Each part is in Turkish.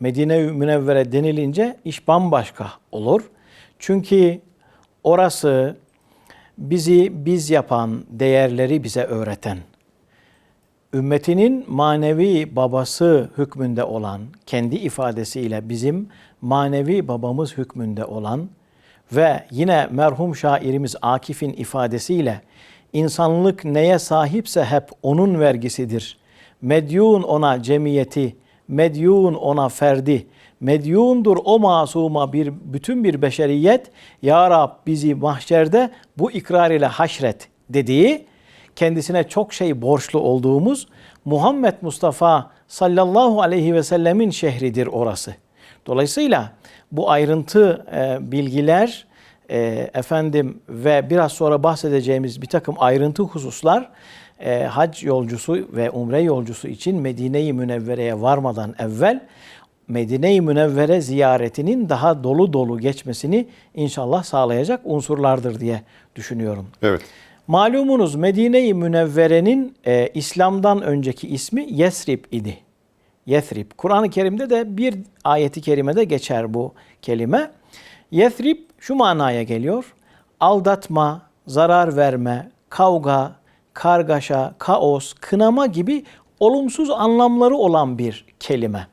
Medine-i Münevvere denilince iş bambaşka olur. Çünkü orası bizi biz yapan, değerleri bize öğreten, ümmetinin manevi babası hükmünde olan, kendi ifadesiyle bizim manevi babamız hükmünde olan ve yine merhum şairimiz Akif'in ifadesiyle insanlık neye sahipse hep onun vergisidir. Medyun ona cemiyeti, medyun ona ferdi, medyundur o masuma bir bütün bir beşeriyet. Ya Rab bizi mahşerde bu ikrar ile haşret dediği kendisine çok şey borçlu olduğumuz Muhammed Mustafa sallallahu aleyhi ve sellemin şehridir orası. Dolayısıyla bu ayrıntı e, bilgiler e, efendim ve biraz sonra bahsedeceğimiz bir takım ayrıntı hususlar e, hac yolcusu ve umre yolcusu için Medine-i Münevvere'ye varmadan evvel Medine-i Münevvere ziyaretinin daha dolu dolu geçmesini inşallah sağlayacak unsurlardır diye düşünüyorum. Evet. Malumunuz Medine-i Münevvere'nin e, İslam'dan önceki ismi Yesrib idi. Yesrib. Kur'an-ı Kerim'de de bir ayeti kerimede geçer bu kelime. Yesrib şu manaya geliyor. Aldatma, zarar verme, kavga, kargaşa, kaos, kınama gibi olumsuz anlamları olan bir kelime.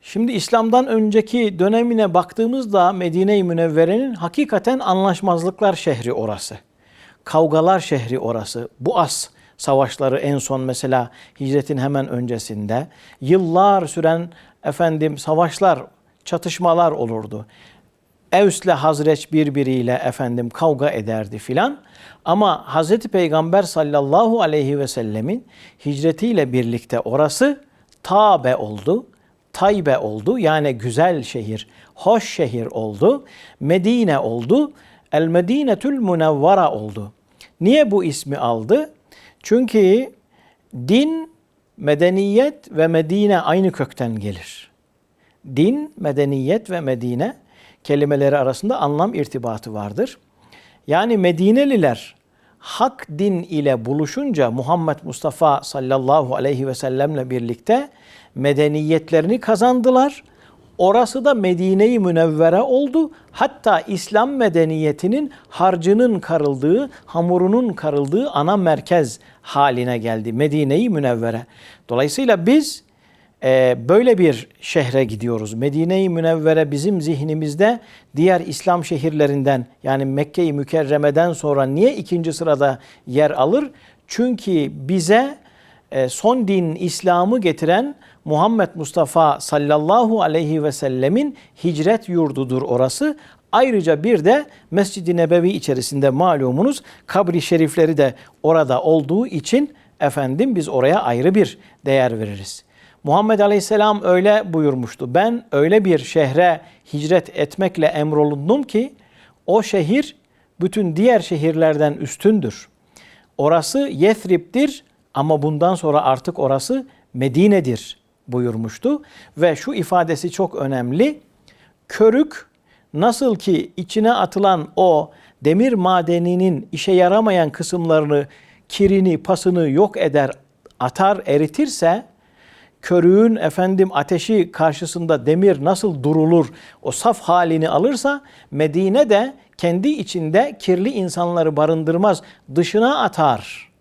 Şimdi İslam'dan önceki dönemine baktığımızda Medine-i Münevvere'nin hakikaten anlaşmazlıklar şehri orası. Kavgalar şehri orası. Bu as savaşları en son mesela hicretin hemen öncesinde yıllar süren efendim savaşlar, çatışmalar olurdu. Evs'le Hazreç birbiriyle efendim kavga ederdi filan. Ama Hazreti Peygamber sallallahu aleyhi ve sellemin hicretiyle birlikte orası Tabe oldu. Taybe oldu. Yani güzel şehir, hoş şehir oldu. Medine oldu. El Medinetül Münevvara oldu. Niye bu ismi aldı? Çünkü din, medeniyet ve Medine aynı kökten gelir. Din, medeniyet ve Medine kelimeleri arasında anlam irtibatı vardır. Yani Medineliler hak din ile buluşunca Muhammed Mustafa sallallahu aleyhi ve sellemle birlikte medeniyetlerini kazandılar. Orası da Medine-i Münevvere oldu. Hatta İslam medeniyetinin harcının karıldığı, hamurunun karıldığı ana merkez haline geldi Medine-i Münevvere. Dolayısıyla biz e, böyle bir şehre gidiyoruz. Medine-i Münevvere bizim zihnimizde diğer İslam şehirlerinden yani Mekke-i Mükerreme'den sonra niye ikinci sırada yer alır? Çünkü bize e, son din İslam'ı getiren Muhammed Mustafa sallallahu aleyhi ve sellemin hicret yurdudur orası. Ayrıca bir de Mescid-i Nebevi içerisinde malumunuz kabri şerifleri de orada olduğu için efendim biz oraya ayrı bir değer veririz. Muhammed Aleyhisselam öyle buyurmuştu. Ben öyle bir şehre hicret etmekle emrolundum ki o şehir bütün diğer şehirlerden üstündür. Orası Yethrib'dir ama bundan sonra artık orası Medine'dir buyurmuştu. Ve şu ifadesi çok önemli. Körük nasıl ki içine atılan o demir madeninin işe yaramayan kısımlarını, kirini, pasını yok eder, atar, eritirse körüğün efendim ateşi karşısında demir nasıl durulur, o saf halini alırsa Medine de kendi içinde kirli insanları barındırmaz, dışına atar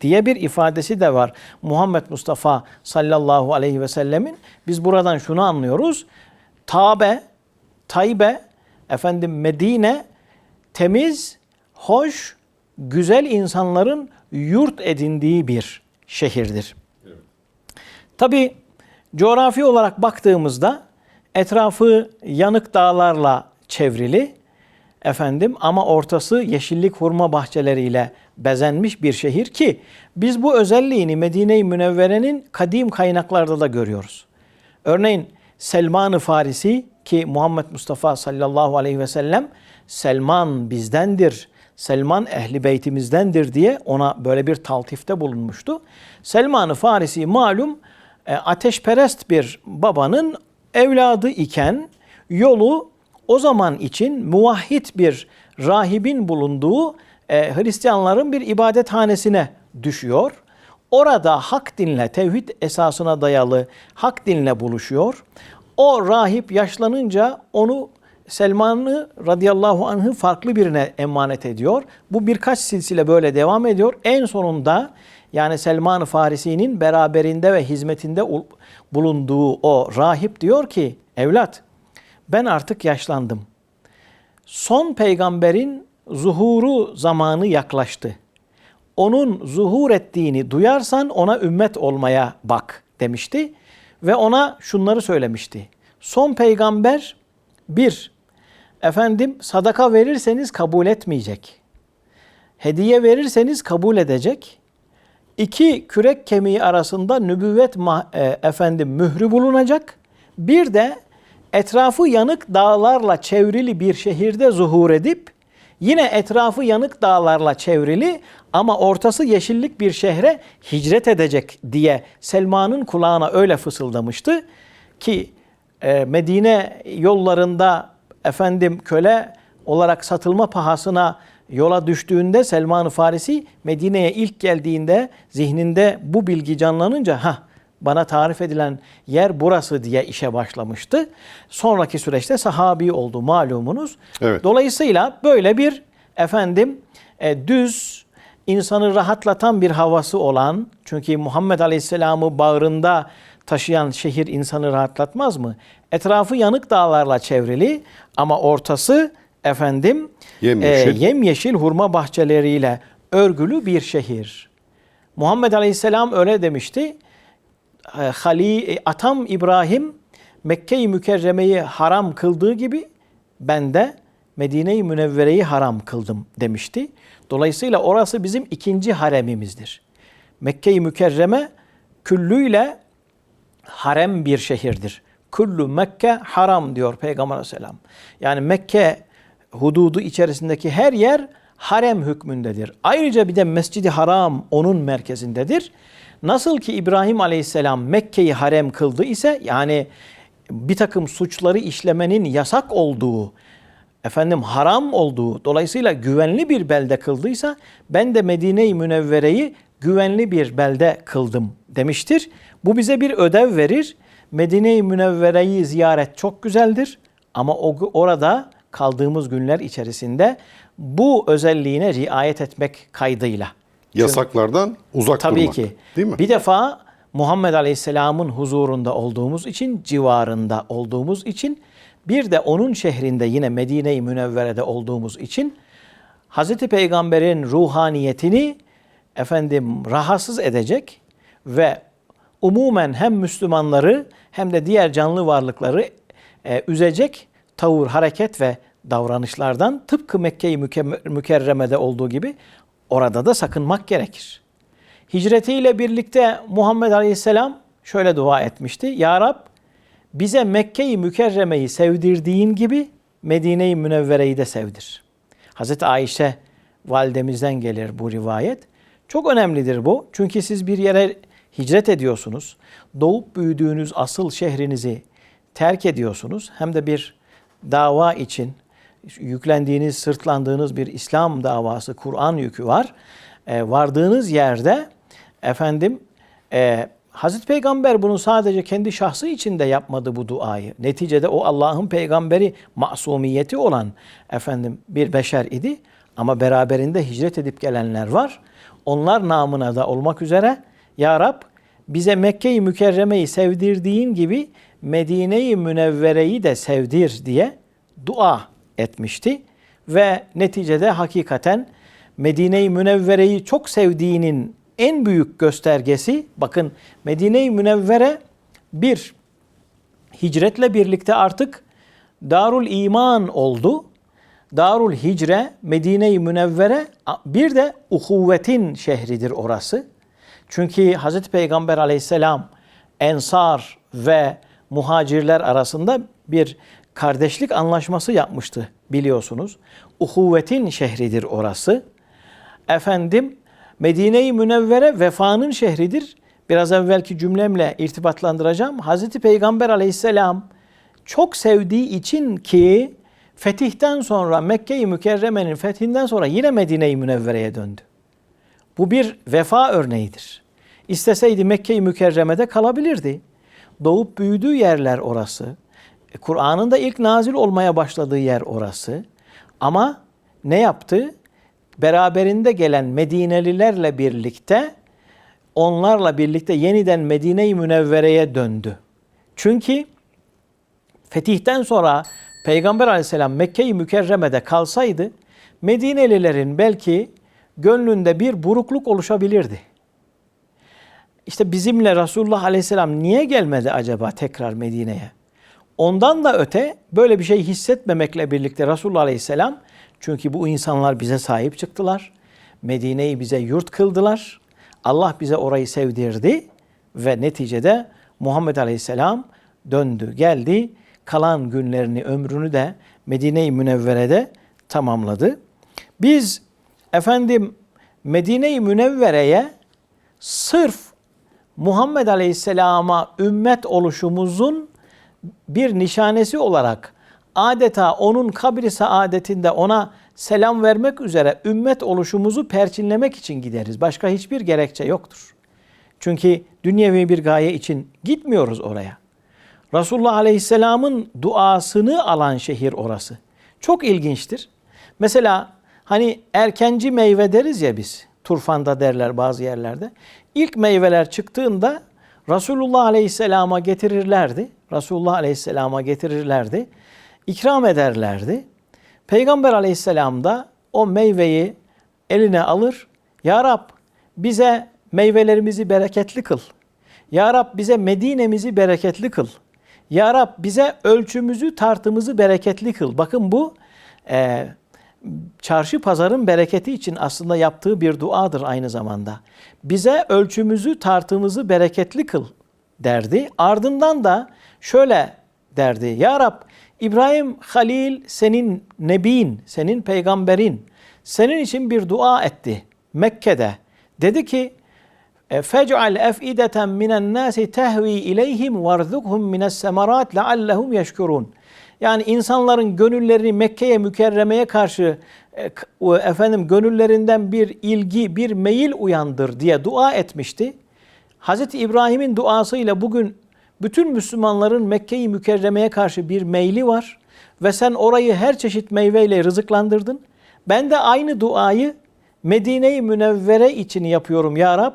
diye bir ifadesi de var. Muhammed Mustafa sallallahu aleyhi ve sellemin biz buradan şunu anlıyoruz. Tabe, Taybe, efendim Medine temiz, hoş, güzel insanların yurt edindiği bir şehirdir. Tabi coğrafi olarak baktığımızda etrafı yanık dağlarla çevrili efendim ama ortası yeşillik hurma bahçeleriyle bezenmiş bir şehir ki biz bu özelliğini Medine-i Münevvere'nin kadim kaynaklarda da görüyoruz. Örneğin Selman-ı Farisi ki Muhammed Mustafa sallallahu aleyhi ve sellem Selman bizdendir, Selman ehli beytimizdendir diye ona böyle bir taltifte bulunmuştu. Selman-ı Farisi malum e, ateşperest bir babanın evladı iken yolu o zaman için muvahhid bir rahibin bulunduğu e, Hristiyanların bir ibadethanesine düşüyor. Orada hak dinle, tevhid esasına dayalı hak dinle buluşuyor. O rahip yaşlanınca onu Selman'ı radıyallahu anh'ı farklı birine emanet ediyor. Bu birkaç silsile böyle devam ediyor. En sonunda yani Selman-ı Farisi'nin beraberinde ve hizmetinde bulunduğu o rahip diyor ki evlat ben artık yaşlandım. Son peygamberin zuhuru zamanı yaklaştı. Onun zuhur ettiğini duyarsan ona ümmet olmaya bak demişti ve ona şunları söylemişti. Son peygamber bir, efendim sadaka verirseniz kabul etmeyecek. Hediye verirseniz kabul edecek. İki kürek kemiği arasında nübüvvet e, efendim mührü bulunacak. Bir de etrafı yanık dağlarla çevrili bir şehirde zuhur edip yine etrafı yanık dağlarla çevrili ama ortası yeşillik bir şehre hicret edecek diye Selma'nın kulağına öyle fısıldamıştı ki e, Medine yollarında efendim köle olarak satılma pahasına yola düştüğünde Selman-ı Farisi Medine'ye ilk geldiğinde zihninde bu bilgi canlanınca ha bana tarif edilen yer burası diye işe başlamıştı. Sonraki süreçte sahabi oldu malumunuz. Evet. Dolayısıyla böyle bir efendim e, düz insanı rahatlatan bir havası olan çünkü Muhammed Aleyhisselam'ı bağrında taşıyan şehir insanı rahatlatmaz mı? Etrafı yanık dağlarla çevrili ama ortası efendim yemyeşil, e, yemyeşil hurma bahçeleriyle örgülü bir şehir. Muhammed Aleyhisselam öyle demişti. E, Hali, e, atam İbrahim Mekke-i Mükerreme'yi haram kıldığı gibi ben de Medine-i Münevvere'yi haram kıldım demişti. Dolayısıyla orası bizim ikinci haremimizdir. Mekke-i Mükerreme küllüyle harem bir şehirdir. Kullu Mekke haram diyor Peygamber Aleyhisselam. Yani Mekke hududu içerisindeki her yer harem hükmündedir. Ayrıca bir de Mescidi Haram onun merkezindedir. Nasıl ki İbrahim Aleyhisselam Mekke'yi harem kıldı ise yani bir takım suçları işlemenin yasak olduğu, efendim haram olduğu, dolayısıyla güvenli bir belde kıldıysa ben de Medine-i Münevvere'yi güvenli bir belde kıldım demiştir. Bu bize bir ödev verir. Medine-i Münevvere'yi ziyaret çok güzeldir ama orada kaldığımız günler içerisinde bu özelliğine riayet etmek kaydıyla. Yasaklardan uzak tabii durmak. Tabii ki. Değil mi? Bir defa Muhammed Aleyhisselam'ın huzurunda olduğumuz için, civarında olduğumuz için, bir de onun şehrinde yine Medine-i Münevvere'de olduğumuz için Hazreti Peygamber'in ruhaniyetini efendim rahatsız edecek ve umumen hem Müslümanları hem de diğer canlı varlıkları e, üzecek tavır, hareket ve davranışlardan tıpkı Mekke-i Mükerreme'de olduğu gibi orada da sakınmak gerekir. Hicretiyle birlikte Muhammed Aleyhisselam şöyle dua etmişti. Ya Rab bize Mekke-i Mükerreme'yi sevdirdiğin gibi Medine-i Münevvere'yi de sevdir. Hazreti Ayşe validemizden gelir bu rivayet. Çok önemlidir bu. Çünkü siz bir yere hicret ediyorsunuz. Doğup büyüdüğünüz asıl şehrinizi terk ediyorsunuz. Hem de bir dava için yüklendiğiniz, sırtlandığınız bir İslam davası, Kur'an yükü var. E, vardığınız yerde efendim e, Hazreti Peygamber bunu sadece kendi şahsı için de yapmadı bu duayı. Neticede o Allah'ın peygamberi masumiyeti olan efendim bir beşer idi. Ama beraberinde hicret edip gelenler var. Onlar namına da olmak üzere Ya Rab bize Mekke-i Mükerreme'yi sevdirdiğin gibi Medine-i Münevvere'yi de sevdir diye dua etmişti. Ve neticede hakikaten Medine-i Münevvere'yi çok sevdiğinin en büyük göstergesi bakın Medine-i Münevvere bir hicretle birlikte artık Darul İman oldu. Darul Hicre, Medine-i Münevvere bir de uhuvvetin şehridir orası. Çünkü Hazreti Peygamber aleyhisselam ensar ve muhacirler arasında bir kardeşlik anlaşması yapmıştı biliyorsunuz. Uhuvvetin şehridir orası. Efendim Medine-i Münevvere vefanın şehridir. Biraz evvelki cümlemle irtibatlandıracağım. Hazreti Peygamber aleyhisselam çok sevdiği için ki fetihten sonra Mekke-i Mükerreme'nin fethinden sonra yine Medine-i Münevvere'ye döndü. Bu bir vefa örneğidir. İsteseydi Mekke-i Mükerreme'de kalabilirdi. Doğup büyüdüğü yerler orası. E, Kur'an'ın da ilk nazil olmaya başladığı yer orası. Ama ne yaptı? Beraberinde gelen Medinelilerle birlikte onlarla birlikte yeniden Medine-i Münevvere'ye döndü. Çünkü fetihten sonra Peygamber aleyhisselam Mekke-i Mükerreme'de kalsaydı Medinelilerin belki gönlünde bir burukluk oluşabilirdi. İşte bizimle Resulullah aleyhisselam niye gelmedi acaba tekrar Medine'ye? Ondan da öte böyle bir şey hissetmemekle birlikte Resulullah aleyhisselam çünkü bu insanlar bize sahip çıktılar. Medine'yi bize yurt kıldılar. Allah bize orayı sevdirdi ve neticede Muhammed Aleyhisselam döndü, geldi. Kalan günlerini, ömrünü de Medine-i Münevvere'de tamamladı. Biz efendim Medine-i Münevvere'ye sırf Muhammed Aleyhisselam'a ümmet oluşumuzun bir nişanesi olarak adeta onun kabri saadetinde ona selam vermek üzere ümmet oluşumuzu perçinlemek için gideriz. Başka hiçbir gerekçe yoktur. Çünkü dünyevi bir gaye için gitmiyoruz oraya. Resulullah Aleyhisselam'ın duasını alan şehir orası. Çok ilginçtir. Mesela hani erkenci meyve deriz ya biz. Turfanda derler bazı yerlerde. İlk meyveler çıktığında Resulullah Aleyhisselam'a getirirlerdi. Resulullah Aleyhisselam'a getirirlerdi. İkram ederlerdi. Peygamber Aleyhisselam da o meyveyi eline alır. Ya Rab bize meyvelerimizi bereketli kıl. Ya Rab bize Medine'mizi bereketli kıl. Ya Rab bize ölçümüzü tartımızı bereketli kıl. Bakın bu e, çarşı pazarın bereketi için aslında yaptığı bir duadır aynı zamanda. Bize ölçümüzü tartımızı bereketli kıl derdi. Ardından da şöyle derdi. Ya Rab İbrahim Halil senin nebin, senin peygamberin. Senin için bir dua etti Mekke'de. Dedi ki فَجْعَلْ اَفْئِدَةً مِنَ النَّاسِ تَهْوِي اِلَيْهِمْ وَارْزُقْهُمْ مِنَ السَّمَرَاتِ لَعَلَّهُمْ يَشْكُرُونَ Yani insanların gönüllerini Mekke'ye mükerremeye karşı e, efendim gönüllerinden bir ilgi, bir meyil uyandır diye dua etmişti. Hazreti İbrahim'in duasıyla bugün bütün Müslümanların Mekke'yi mükerremeye karşı bir meyli var ve sen orayı her çeşit meyveyle rızıklandırdın. Ben de aynı duayı Medine-i Münevvere için yapıyorum ya Rab.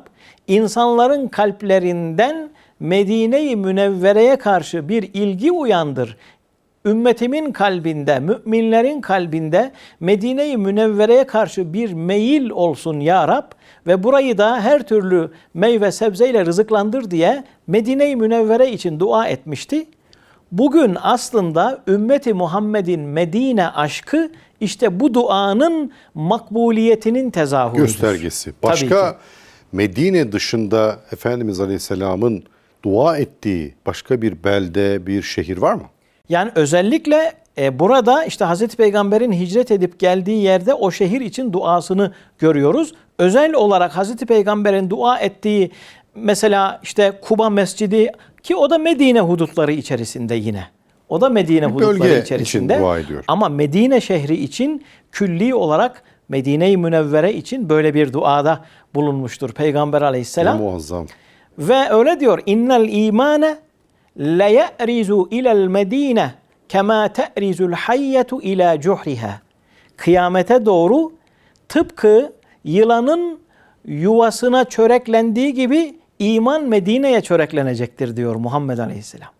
İnsanların kalplerinden Medine-i Münevvere'ye karşı bir ilgi uyandır. Ümmetimin kalbinde, müminlerin kalbinde Medine-i Münevvere'ye karşı bir meyil olsun ya Rab ve burayı da her türlü meyve sebzeyle rızıklandır diye Medine-i Münevvere için dua etmişti. Bugün aslında ümmeti Muhammed'in Medine aşkı işte bu duanın makbuliyetinin tezahürüdür. Göstergesi. Başka. Medine dışında Efendimiz Aleyhisselam'ın dua ettiği başka bir belde, bir şehir var mı? Yani özellikle e, burada işte Hazreti Peygamber'in hicret edip geldiği yerde o şehir için duasını görüyoruz. Özel olarak Hazreti Peygamber'in dua ettiği mesela işte Kuba Mescidi ki o da Medine hudutları içerisinde yine. O da Medine Bir hudutları içerisinde. için dua ediyor. Ama Medine şehri için külli olarak Medine-i Münevvere için böyle bir duada bulunmuştur Peygamber Ne Aleyhisselam. muazzam. Ve öyle diyor. İnnel imane la ya'rizu ila'l medine kema ta'rizul hayyetu ila cuhriha. Kıyamete doğru tıpkı yılanın yuvasına çöreklendiği gibi iman Medine'ye çöreklenecektir diyor Muhammed Aleyhisselam.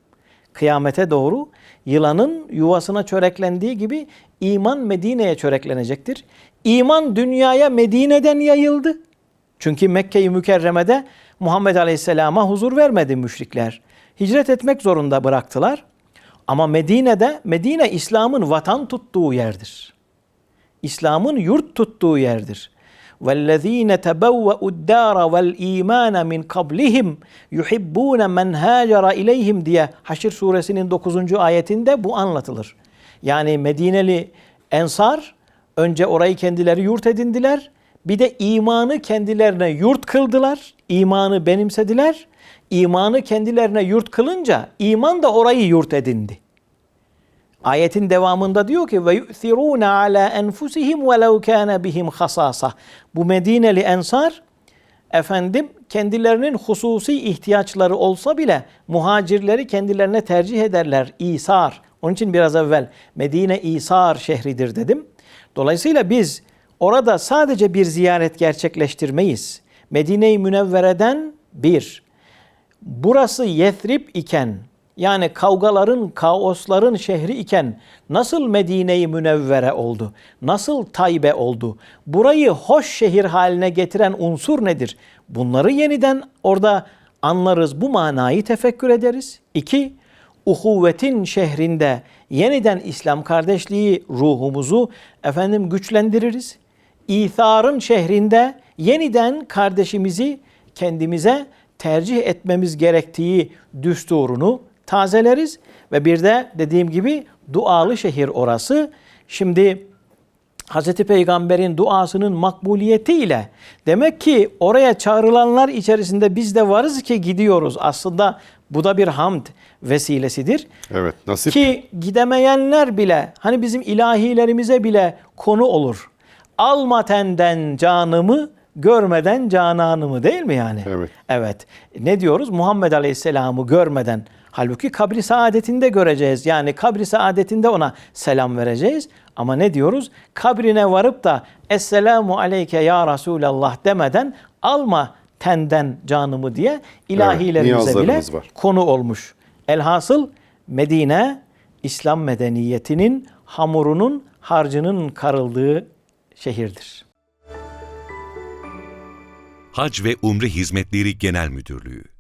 Kıyamete doğru yılanın yuvasına çöreklendiği gibi iman Medine'ye çöreklenecektir. İman dünyaya Medine'den yayıldı. Çünkü Mekke-i Mükerreme'de Muhammed Aleyhisselam'a huzur vermedi müşrikler. Hicret etmek zorunda bıraktılar. Ama Medine'de, Medine İslam'ın vatan tuttuğu yerdir. İslam'ın yurt tuttuğu yerdir. وَالَّذ۪ينَ تَبَوَّأُوا الدَّارَ وَالْا۪يمَانَ مِنْ قَبْلِهِمْ يُحِبُّونَ مَنْ هَاجَرَ اِلَيْهِمْ diye Haşr suresinin 9. ayetinde bu anlatılır. Yani Medineli ensar önce orayı kendileri yurt edindiler. Bir de imanı kendilerine yurt kıldılar. İmanı benimsediler. İmanı kendilerine yurt kılınca iman da orayı yurt edindi. Ayetin devamında diyor ki ve yu'thiruna ala enfusihim ve lev kana bihim hasasa. Bu Medineli ensar efendim kendilerinin hususi ihtiyaçları olsa bile muhacirleri kendilerine tercih ederler. İsar. Onun için biraz evvel Medine İsar şehridir dedim. Dolayısıyla biz orada sadece bir ziyaret gerçekleştirmeyiz. Medine-i Münevvere'den bir, burası Yethrib iken yani kavgaların, kaosların şehri iken nasıl Medine-i Münevvere oldu? Nasıl Taybe oldu? Burayı hoş şehir haline getiren unsur nedir? Bunları yeniden orada anlarız, bu manayı tefekkür ederiz. İki, uhuvvetin şehrinde yeniden İslam kardeşliği ruhumuzu efendim güçlendiririz. İtharın şehrinde yeniden kardeşimizi kendimize tercih etmemiz gerektiği düsturunu tazeleriz ve bir de dediğim gibi dualı şehir orası. Şimdi Hz. Peygamber'in duasının makbuliyetiyle demek ki oraya çağrılanlar içerisinde biz de varız ki gidiyoruz. Aslında bu da bir hamd vesilesidir. Evet, nasip. Ki gidemeyenler bile hani bizim ilahilerimize bile konu olur. Alma tenden canımı görmeden cananımı değil mi yani? Evet. Evet. Ne diyoruz? Muhammed Aleyhisselam'ı görmeden halbuki kabri saadetinde göreceğiz. Yani kabri saadetinde ona selam vereceğiz. Ama ne diyoruz? Kabrine varıp da Esselamu aleyke ya Resulallah demeden alma tenden canımı diye ilahilerimize bile niyazlarımız var. konu olmuş. Elhasıl Medine İslam medeniyetinin hamurunun harcının karıldığı şehirdir. Hac ve Umre Hizmetleri Genel Müdürlüğü